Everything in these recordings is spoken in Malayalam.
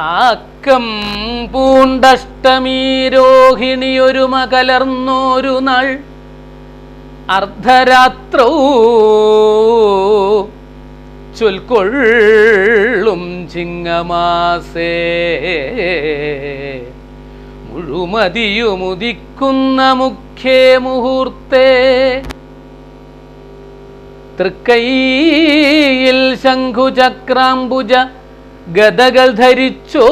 ആക്കം പൂണ്ടഷ്ടമീ രോഹിണിയൊരു മകലർന്നോരു നാൾ. അർദ്ധരാത്രോ ചൊൽക്കൊള്ളും ചിങ്ങമാസേ. മുഴുമതിയുമുദിക്കുന്ന മുഖ്യേ മുഹൂർത്തേ. തൃക്കൈയിൽ ശംഖുചക്രാംബുജ ഗതകൾ ധരിച്ചോരു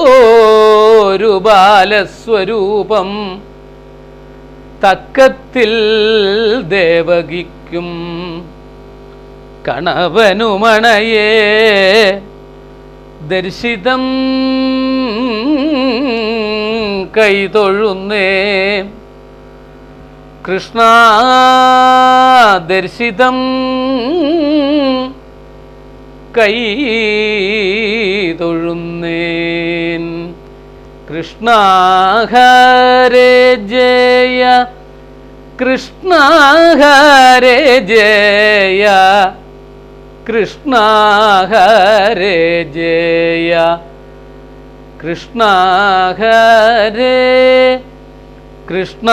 ബാലസ്വരൂപം തക്കത്തിൽ ദേവകിക്കും കണവനുമണയേ ദർശിതം കൈതൊഴുന്നേ. കൃഷ്ണ ദർശിതം തൊഴുന്നേൻ. കൃഷ്ണ ഹരേ ജയ കൃഷ്ണ ഹരേ ജയ കൃഷ്ണ ഹരേ ജയ കൃഷ്ണ ഹരേ കൃഷ്ണ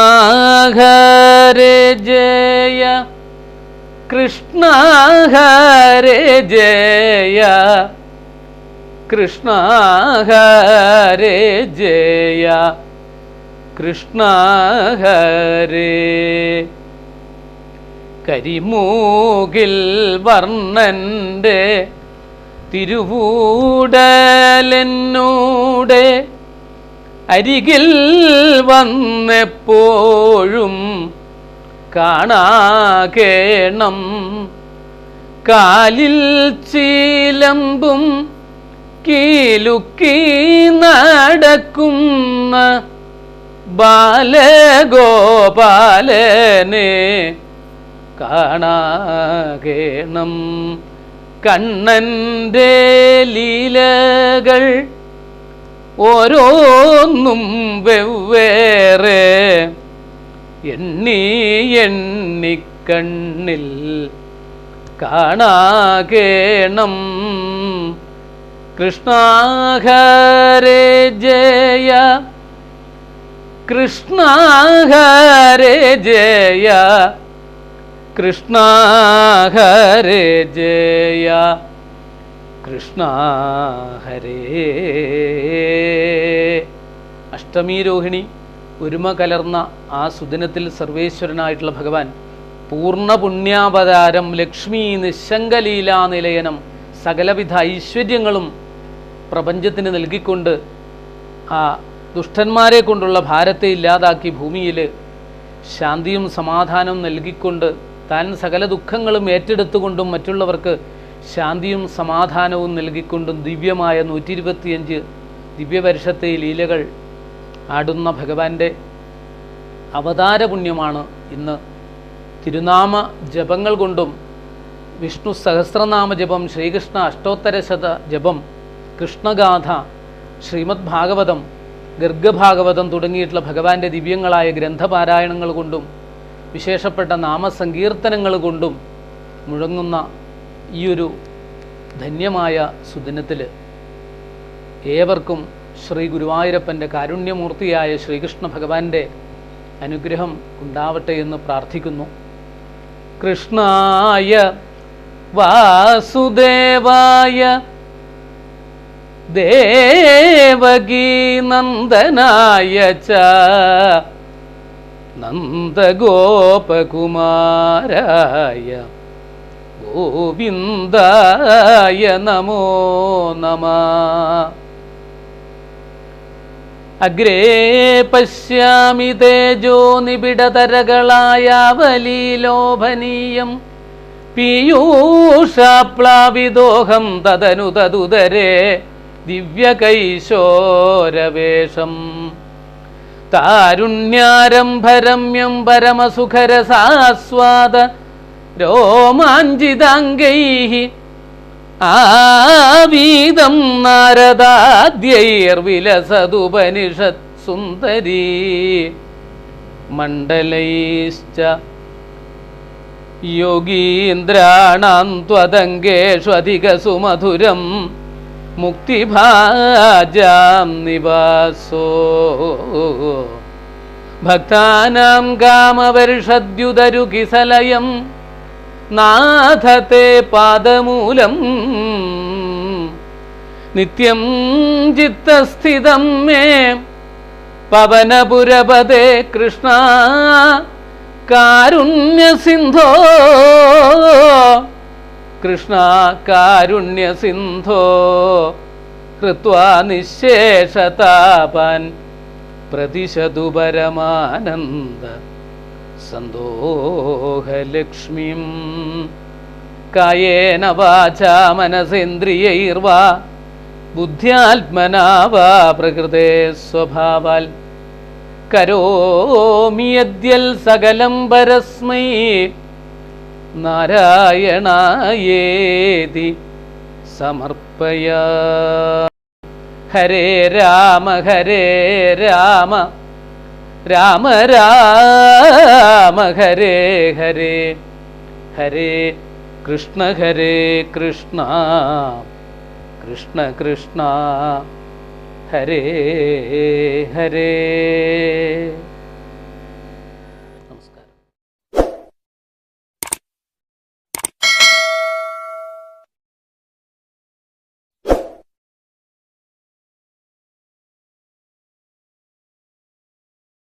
ഹരേ ജയ കൃഷ്ണ ഹരേ ജയ. കൃഷ്ണ ഹരേ ജയ. കൃഷ്ണ ഹരേ കരിമൂകിൽ വർണന്റെ തിരുവൂടലെന്നൂടെ അരികിൽ വന്നെപ്പോഴും കാണാകേണം. കാലിൽ ചീലമ്പും കീലുക്കി നടക്കുന്ന ബാലഗോപാലനെ കാണാകേണം. കണ്ണന്റെ ലീലകൾ ഓരോന്നും വെവ്വേറെ എണ്ണി എണ്ണിക്കണ്ണിൽ കാണാകേണം. കൃഷ്ണ ഹരേ ജയ. കൃഷ്ണ ഹരേ ജയ. കൃഷ്ണ ഹരേ ജയ. കൃഷ്ണ ഹരേ അഷ്ടമി രോഹിണി ഒരുമ കലർന്ന ആ സുദിനത്തിൽ സർവേശ്വരനായിട്ടുള്ള ഭഗവാൻ പൂർണ പുണ്യാവതാരം ലക്ഷ്മി നിശങ്കലീലാ നിലയനം സകലവിധ ഐശ്വര്യങ്ങളും പ്രപഞ്ചത്തിന് നൽകിക്കൊണ്ട് ആ ദുഷ്ടന്മാരെ കൊണ്ടുള്ള ഭാരത്തെ ഇല്ലാതാക്കി ഭൂമിയിൽ ശാന്തിയും സമാധാനവും നൽകിക്കൊണ്ട് താൻ സകല ദുഃഖങ്ങളും ഏറ്റെടുത്തുകൊണ്ടും മറ്റുള്ളവർക്ക് ശാന്തിയും സമാധാനവും നൽകിക്കൊണ്ടും ദിവ്യമായ നൂറ്റി ഇരുപത്തിയഞ്ച് ദിവ്യവർഷത്തെ ലീലകൾ ആടുന്ന ഭഗവാന്റെ അവതാരപുണ്യമാണ് ഇന്ന്. തിരുനാമ ജപങ്ങൾ കൊണ്ടും വിഷ്ണു സഹസ്രനാമ ജപം ശ്രീകൃഷ്ണ അഷ്ടോത്തര ശത ജപം കൃഷ്ണഗാഥ ശ്രീമദ് ഭാഗവതം ഗർഗഭാഗവതം തുടങ്ങിയിട്ടുള്ള ഭഗവാന്റെ ദിവ്യങ്ങളായ ഗ്രന്ഥപാരായണങ്ങൾ കൊണ്ടും വിശേഷപ്പെട്ട നാമസങ്കീർത്തനങ്ങൾ കൊണ്ടും മുഴങ്ങുന്ന ഈയൊരു ധന്യമായ സുദിനത്തിൽ ഏവർക്കും ശ്രീ ഗുരുവായൂരപ്പന്റെ കാരുണ്യമൂർത്തിയായ ശ്രീകൃഷ്ണ ഭഗവാന്റെ അനുഗ്രഹം ഉണ്ടാവട്ടെ എന്ന് പ്രാർത്ഥിക്കുന്നു. കൃഷ്ണായ വാസുദേവായ ദേവകീ നന്ദനായ ച നന്ദഗോപകുമാരായ ഗോവിന്ദായ നമോ നമ. അഗ്രേ പശ്യാമി തേജോ നിബിഡതരകളായാവലീലോഭനീയം പീയൂഷാപ്ലാവിദോഹം തദനു തതുദരേ ദിവ്യകൈശോരവേഷം. താരുണ്യാരംഭരമ്യം പരമസുഖരസാസ്വാദ രോമാഞ്ചിതാംഗൈ ആവീതം നാരദാദ്യൈർവിലസതുപനിഷത് സുന്ദരീ മണ്ഡലൈശ്ച യോഗീന്ദ്രാണാം ത്വതങ്കേഷു മുക്തിഭാജാം നിവാസോ. ഭക്താനാം കാമവർഷദ്യുതരുകിസലയം നാഥത്തെ പാദമൂലം. നിത്യം ചിത്തസ്ഥിതം മേ. പവനപുരപദേ കൃഷ്ണ. കാരുണ്യസിന്ധോ. കൃഷ്ണ കാരുണ്യസിന്ധോ കൃത്വാ നിശേഷതാപൻ പ്രതിശതു പരമാനന്ദ സന്തോഹലക്ഷ്മിം. കായേന വാച മനസേന്ദ്രിയൈർവാ ബുദ്ധ്യാത്മനാ വാ പ്രകൃതേ സ്വഭാവാൽ. കരോമി യദ്യൽ സകലം പരസ്മൈ നാരായണായേതി സമർപ്പയ. ഹരേ രാമ ഹരേ രാമ. രാമ രാമ ഹരേ ഹരേ. ഹരേ കൃഷ്ണ ഹരേ കൃഷ്ണ. കൃഷ്ണ കൃഷ്ണ. ഹരേ ഹരേ.